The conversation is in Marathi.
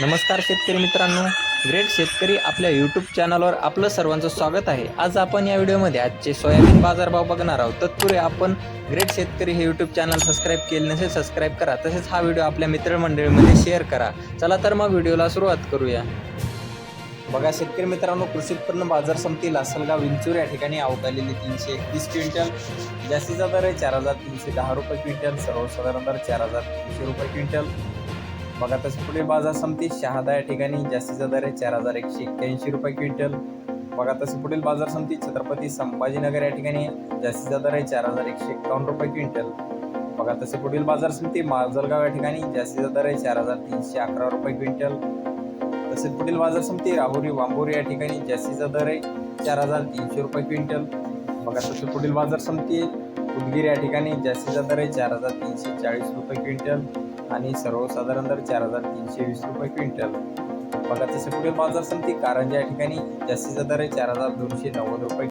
नमस्कार शेतकरी मित्रांनो. ग्रेट शेतकरी आपल्या यूट्यूब चॅनलवर आपलं सर्वांचं स्वागत आहे. आज आपण या व्हिडिओमध्ये आजचे सोयाबीन बाजारभाव बघणार आहोत. तत्पूर्वी आपण ग्रेट शेतकरी हे यूट्यूब चॅनल सबस्क्राईब केले नसेल सबस्क्राईब करा. तसेच हा व्हिडिओ आपल्या मित्रमंडळीमध्ये शेअर करा. चला तर मग व्हिडिओला सुरुवात करूया. बघा शेतकरी मित्रांनो कृषी उत्पन्न बाजार समिती लासलगाव विंचूर या ठिकाणी अवकालेली तीनशे एकतीस क्विंटल. जास्तीचा दर आहे चार हजार तीनशे दहा रुपये क्विंटल. सर्वसाधारण दर चार हजार तीनशे रुपये क्विंटल. बघा तसं पुढे बाजार समिती शहादा या ठिकाणी जास्तीचा दर आहे चार हजार एकशे एक्क्याऐंशी रुपये क्विंटल. बघा तसं पुढील बाजार समिती छत्रपती संभाजीनगर या ठिकाणी जास्तीचा दर आहे चार हजार एकशे एकावन्न रुपये क्विंटल. बघा तसे पुढील बाजार समिती माजलगाव या ठिकाणी जास्तीचा दर आहे चार हजार तीनशे अकरा रुपये क्विंटल. तसेच पुढील बाजार समिती राहुरी वांबोरी या ठिकाणी जास्तीचा दर आहे चार हजार तीनशे रुपये क्विंटल. बघा तसे पुढील बाजार समिती उदगीर या ठिकाणी जास्तीचा दर आहे चार हजार तीनशे चाळीस रुपये क्विंटल आणि सर्वसाधारण दर चार हजार तीनशे वीस रुपये क्विंटल. बघा तसे पुढील बाजार समिती कारंजा या ठिकाणी जास्तीचा दर आहे चार हजार दोनशे नव्वद रुपये